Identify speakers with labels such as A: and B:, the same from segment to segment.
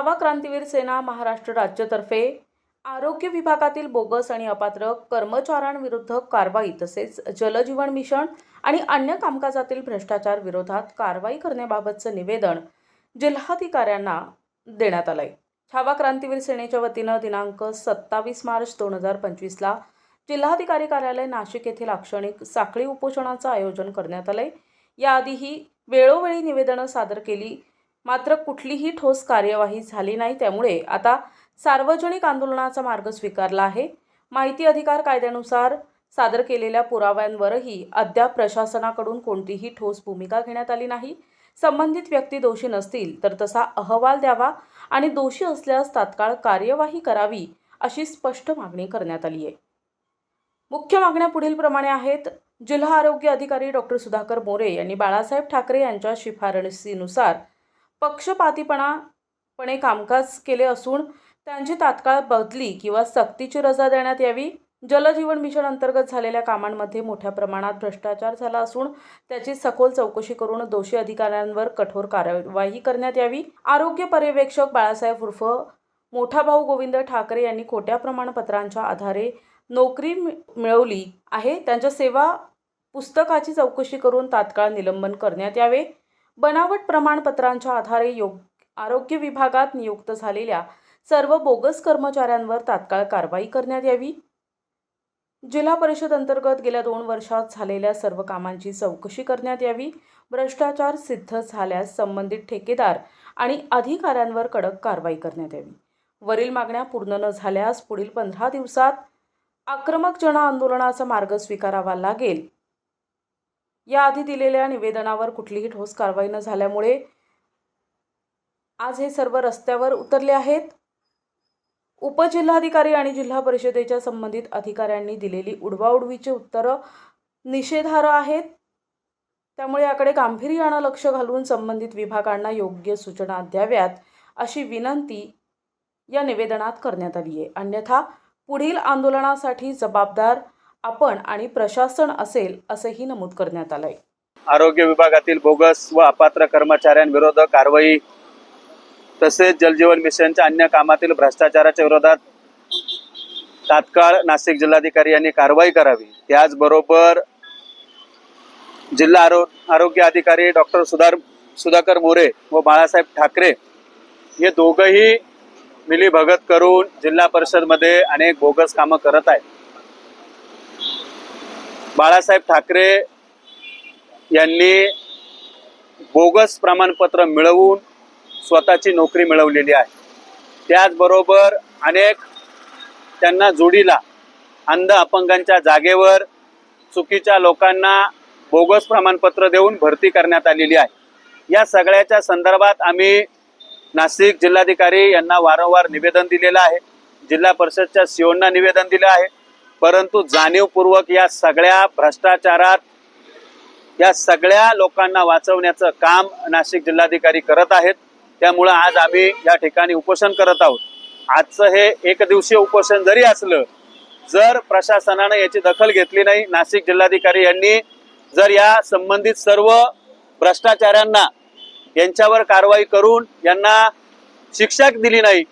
A: छावा क्रांतीवीर सेना महाराष्ट्र राज्यतर्फे आरोग्य विभागातील बोगस आणि अपात्र कर्मचाऱ्यांविरुद्ध कारवाई तसेच जलजीवन मिशन आणि अन्य कामकाजातील भ्रष्टाचार विरोधात कारवाई करण्याबाबतचं निवेदन जिल्हाधिकाऱ्यांना देण्यात आलंय. छावा क्रांतीवीर सेनेच्या वतीनं दिनांक सत्तावीस मार्च दोन हजार पंचवीसला जिल्हाधिकारी कार्यालय नाशिक येथील लाक्षणिक साखळी उपोषणाचं आयोजन करण्यात आलंय. याआधीही वेळोवेळी निवेदनं सादर केली मात्र कुठलीही ठोस कार्यवाही झाली नाही. त्यामुळे आता सार्वजनिक आंदोलनाचा मार्ग स्वीकारला आहे. माहिती अधिकार कायद्यानुसार सादर केलेल्या पुराव्यांवरही अद्याप प्रशासनाकडून कोणतीही ठोस भूमिका घेण्यात आली नाही. संबंधित व्यक्ती दोषी नसतील तर तसा अहवाल द्यावा आणि दोषी असल्यास तात्काळ कार्यवाही करावी अशी स्पष्ट मागणी करण्यात आली आहे. मुख्य मागण्या पुढीलप्रमाणे आहेत. जिल्हा आरोग्य अधिकारी डॉक्टर सुधाकर मोरे यांनी बाळासाहेब ठाकरे यांच्या शिफारसीनुसार पक्षपातीपणापणे कामकाज केले असून त्यांची तात्काळ बदली किंवा सक्तीची रजा देण्यात यावी. जलजीवन मिशन अंतर्गत झालेल्या कामांमध्ये मोठ्या प्रमाणात भ्रष्टाचार झाला असून त्याची सखोल चौकशी करून दोषी अधिकाऱ्यांवर कठोर कारवाई करण्यात यावी. आरोग्य पर्यवेक्षक बाळासाहेब उर्फ मोठा भाऊ गोविंद ठाकरे यांनी खोट्या प्रमाणपत्रांच्या आधारे नोकरी मि- मिळवली आहे. त्यांच्या सेवा पुस्तकाची चौकशी करून तात्काळ निलंबन करण्यात यावे. बनावट प्रमाणपत्रांच्या आधारे योग आरोग्य विभागात नियुक्त झालेल्या सर्व बोगस कर्मचाऱ्यांवर तात्काळ कारवाई करण्यात यावी. जिल्हा परिषद अंतर्गत गेल्या दोन वर्षात झालेल्या सर्व कामांची चौकशी करण्यात यावी. भ्रष्टाचार सिद्ध झाल्यास संबंधित ठेकेदार आणि अधिकाऱ्यांवर कडक कारवाई करण्यात यावी. वरील मागण्या पूर्ण न झाल्यास पुढील पंधरा दिवसात आक्रमक जन आंदोलनाचा मार्ग स्वीकारावा लागेल. याआधी दिलेल्या निवेदनावर कुठलीही ठोस कारवाई न झाल्यामुळे आज हे सर्व रस्त्यावर उतरले आहेत. उपजिल्हाधिकारी आणि जिल्हा परिषदेच्या संबंधित अधिकाऱ्यांनी दिलेली उडवाउडवीची उत्तरं निषेधार्ह आहेत. त्यामुळे याकडे गांभीर्यानं लक्ष घालून संबंधित विभागांना योग्य सूचना द्याव्यात अशी विनंती या निवेदनात करण्यात आली आहे अन्यथा पुढील आंदोलनासाठी जबाबदार आपण आणि प्रशासन असेल असंही नमूद करण्यात आलंय.
B: आरोग्य विभागातील बोगस व अपात्र कर्मचाऱ्यांविरोधात कारवाई तसेच जलजीवन मिशनच्या अन्य कामातील भ्रष्टाचाराच्या विरोधात तात्काळ नाशिक जिल्हाधिकारी यांनी कारवाई करावी. त्याचबरोबर जिल्हा आरो आरोग्य अधिकारी डॉक्टर सुधार सुधाकर मोरे व बाळासाहेब ठाकरे हे दोघंही मिलीभगत करून जिल्हा परिषदमध्ये अनेक बोगस कामं करत आहेत. बाळासाहेब ठाकरे यांनी बोगस प्रमाणपत्र मिळवून स्वतःची नोकरी मिळवलेली आहे. त्याचबरोबर अनेक त्यांना जोडीला अंध अपंगांच्या जागेवर चुकीच्या लोकांना बोगस प्रमाणपत्र देऊन भरती करण्यात आलेली आहे. या सगळ्याच्या संदर्भात आम्ही नाशिक जिल्हाधिकारी यांना वारंवार निवेदन दिलेलं आहे. जिल्हा परिषदच्या सीओंना निवेदन दिलं आहे. परंतु जाणीवपूर्वक या सगळ्या भ्रष्टाचारात या सगळ्या लोकांना वाचवण्याचं काम नाशिक जिल्हाधिकारी करत आहेत. त्यामुळं आज आम्ही या ठिकाणी उपोषण करत आहोत. आजचं हे एक दिवसीय उपोषण जरी असलं जर प्रशासनानं याची दखल घेतली नाही नाशिक जिल्हाधिकारी यांनी जर या संबंधित सर्व भ्रष्टाचाऱ्यांना यांच्यावर कारवाई करून यांना शिक्षा दिली नाही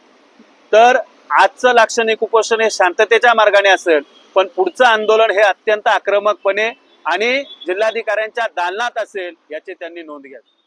B: तर आजचं लाक्षणिक उपोषण हे शांततेच्या मार्गाने असेल पण पुढचं आंदोलन हे अत्यंत आक्रमकपणे आणि जिल्हाधिकाऱ्यांच्या दालनात असेल याची त्यांनी नोंद घ्यावी.